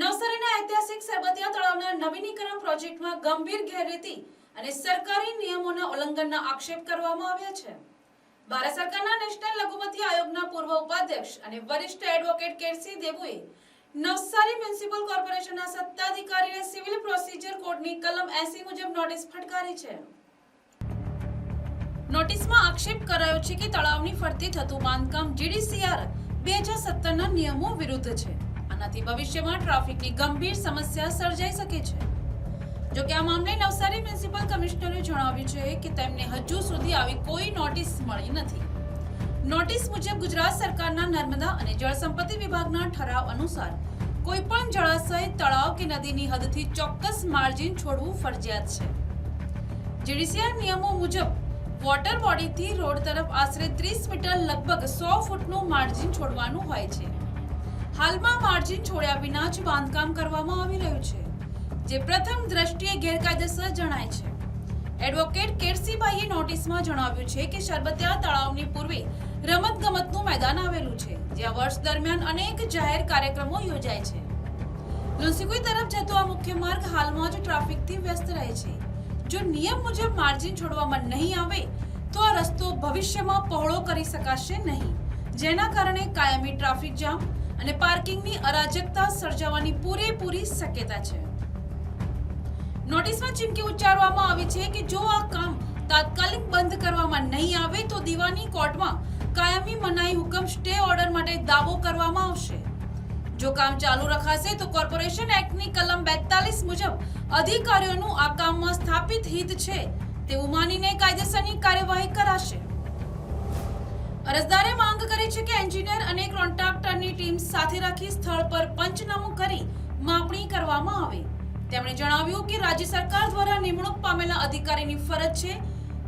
નવસારીના ઐતિહાસિક સરબતિયા તળાવના નવીનીકરણ પ્રોજેક્ટમાં ગંભીર ગેરરીતિ અને સરકારી નિયમોના ઉલ્લંઘનના આક્ષેપ કરવામાં આવ્યા છે. ભારત સરકારના નેશનલ લઘુમતી આયોગના પૂર્વ ઉપાધ્યક્ષ અને વરિષ્ઠ એડવોકેટ કેરસી દેવુએ નવસારી મ્યુનિસિપલ કોર્પોરેશનના સત્તાધિકારીને સિવિલ પ્રોસિજર કોડની કલમ 80 મુજબ નોટિસ ફટકારી છે. નોટિસમાં આક્ષેપ કરાયો છે કે તળાવની ફરતે થતું બાંધકામ જીડીસીઆર બે હજાર સત્તરના નિયમો વિરુદ્ધ છે. આનાથી ભવિષ્યમાં ટ્રાફિકની ગંભીર સમસ્યા સર્જાઈ શકે છે. જો કે આ મામલે નવસારી મ્યુનિસિપલ કમિશનરે જણાવ્યું છે કે તેમને હજુ સુધી આવી કોઈ નોટિસ મળી નથી. નોટિસ મુજબ ગુજરાત સરકારના નર્મદા અને જળસંપત્તિ વિભાગના ઠરાવ અનુસાર કોઈ પણ જળાશય, તળાવ કે નદીની હદથી ચોક્કસ માર્જિન છોડવું ફરજિયાત છે. જીડીસીઆર નિયમો મુજબ વોટર બોડીથી રોડ તરફ આશરે 30 મીટર લગભગ સો ફૂટનું માર્જિન છોડવાનું હોય છે. હાલમાં માર્જિન છોડ્યા વિના જ બાંધકામ કરવામાં આવી રહ્યું છે, જે પ્રથમ દ્રષ્ટિએ ગેરકાયદેસર જણાય છે. એડવોકેટ કેરસીભાઈએ નોટિસમાં જણાવ્યું છે કે શરબતિયા તળાવની પૂર્વે રમતગમતનું મેદાન આવેલું છે, જ્યાં વર્ષ દરમિયાન અનેક જાહેર કાર્યક્રમો યોજાય છે. લુસીકુઈ તરફ જતો આ મુખ્ય માર્ગ હાલમાં જ ટ્રાફિકથી વ્યસ્ત રહે છે. જો નિયમ મુજબ માર્જિન છોડવામાં નહીં આવે, તો આ રસ્તો ભવિષ્યમાં પહોળો કરી શકાશે નહીં, જેના કારણે કાયમી ટ્રાફિક જામ અને પાર્કિંગની અરાજકતા સર્જાવાની પૂરેપૂરી શક્યતા છે. નોટિસમાં ચીમકી ઉચ્ચારવામાં આવી છે કે જો આ કામ તાત્કાલિક બંધ કરવામાં નહીં આવે તો દીવાની કોર્ટમાં કાયમી મનાઈ હુકમ સ્ટે ઓર્ડર માટે દાવો કરવામાં આવશે. જો કામ ચાલુ રખાશે તો કોર્પોરેશન એક્ટની કલમ 42 મુજબ અધિકારીઓનું આ કામમાં સ્થાપિત હિત છે તેવું માનીને કાયદેસરની કાર્યવાહી કરાશે. અરજદારે માંગ કરી છે કે એન્જિનિયર અને કોન્ટ્રાક્ટરની ટીમ સાથે રાખી સ્થળ પર પંચનામું કરી માપણી કરવામાં આવે. તેમણે જણાવ્યું કે રાજ્ય સરકાર દ્વારા નિમણૂક પામેલા અધિકારીની ફરજ છે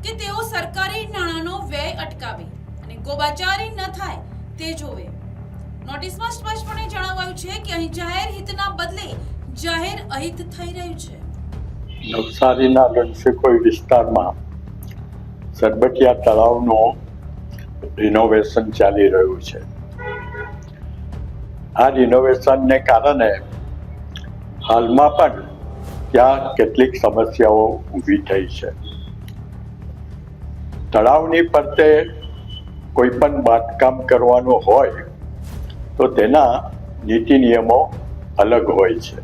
કે તેઓ સરકારી નાણાંનો વ્યય અટકાવે અને ગોબાચારી ન થાય તે જોવે. નોટિસમાં સ્પષ્ટપણે જણાવાયું છે કે અહીં જાહેર હિતના બદલે જાહેર અહિત થઈ રહ્યું છે. નવસારીના લણસીકોઈ વિસ્તારમાં સરબટિયા તળાવનું રિનોવેશન ચાલી રહ્યું છે. આ રિનોવેશનને કારણે હાલમાં પણ ત્યાં કેટલીક સમસ્યાઓ ઊભી થઈ છે. તળાવની ફરતે કોઈ પણ બાંધકામ કરવાનું હોય, તો તેના નીતિ નિયમો અલગ હોય છે.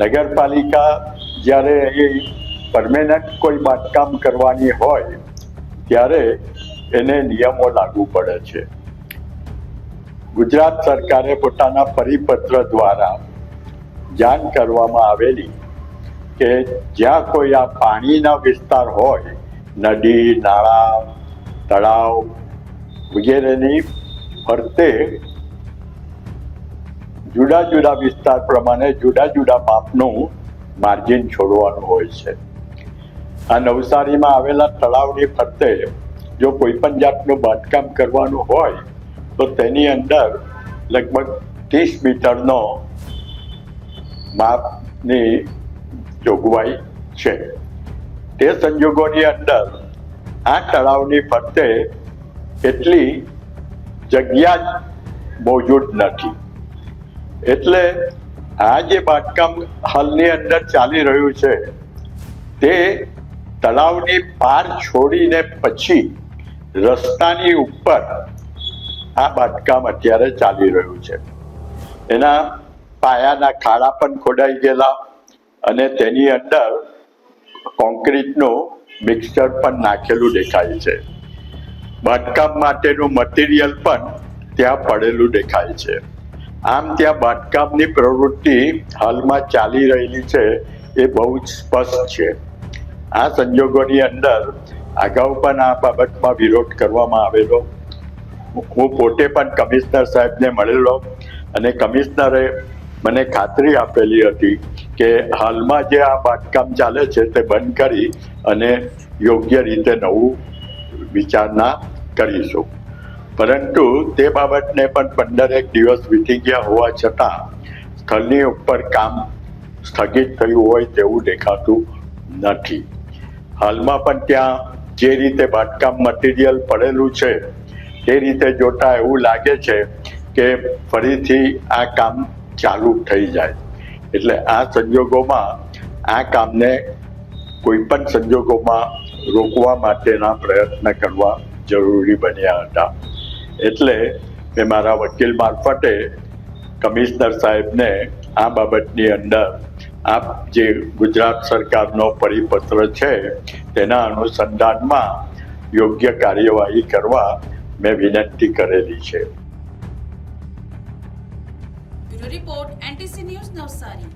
નગરપાલિકા જ્યારે એ પરમેનન્ટ કોઈ બાંધકામ કરવાની હોય, ત્યારે એને નિયમો લાગુ પડે છે. ગુજરાત સરકારે પોતાના પરિપત્ર દ્વારા જાણ કરવામાં આવેલી કે જ્યાં કોઈ આ પાણીના વિસ્તાર હોય, નદી, નાળા, તળાવ વગેરેની ફરતે જુદા જુદા વિસ્તાર પ્રમાણે જુદા જુદા માપનું માર્જિન છોડવાનું હોય છે. આ નવસારીમાં આવેલા તળાવની ફરતે જો કોઈ પણ જાતનું બાંધકામ કરવાનું હોય, તો તેની અંદર લગભગ ત્રીસ મીટરનો માપની જોગવાઈ છે. તે સંજોગોની અંદર આ તળાવની ફરતે એટલી જગ્યા જ મોજૂદ નથી. એટલે આ જે બાંધકામ હાલની અંદર ચાલી રહ્યું છે, તે તળાવની પાર છોડીને પછી રસ્તાની ઉપર આ બાંધકામ અત્યારે ચાલી રહ્યું છે. એના પાયાના ખાડા પણ ખોડાઈ ગયેલા અને તેની અંદર કોન્ક્રીટનું મિક્સચર પણ નાખેલું દેખાય છે. બાંધકામ માટેનું મટીરિયલ પણ ત્યાં પડેલું દેખાય છે. આમ ત્યાં બાંધકામની પ્રવૃત્તિ હાલમાં ચાલી રહેલી છે એ બહુ જ સ્પષ્ટ છે. આ સંજોગોની અંદર અગાઉ પણ આ બાબતમાં વિરોધ કરવામાં આવેલો. હું પોતે પણ કમિશનર સાહેબને મળેલો અને કમિશનરે મને ખાતરી આપેલી હતી કે હાલમાં જે આ બાંધકામ ચાલે છે તે બંધ કરી અને યોગ્ય રીતે નવું વિચારણા કરીશું. પરંતુ તે બાબતને પણ પંદરેક દિવસ વીતી ગયા હોવા છતાં સ્થળની ઉપર કામ સ્થગિત થયું હોય તેવું દેખાતું નથી. હાલમાં પણ ત્યાં જે રીતે બાંધકામ મટીરિયલ પડેલું છે, તે રીતે જોતા એવું લાગે છે કે ફરીથી આ કામ ચાલુ થઈ જાય. એટલે આ સંજોગોમાં આ કામને કોઈ પણ સંજોગોમાં રોકવા માટેના પ્રયત્ન કરવા જરૂરી બન્યા હતા. એટલે મેં મારા વકીલ મારફતે કમિશનર સાહેબને આ બાબતની અંદર આ જે ગુજરાત સરકારનો પરિપત્ર છે, તેના અનુસંધાનમાં યોગ્ય કાર્યવાહી કરવા મેં વિનંતી કરેલી છે. Report, NTC news Navsari.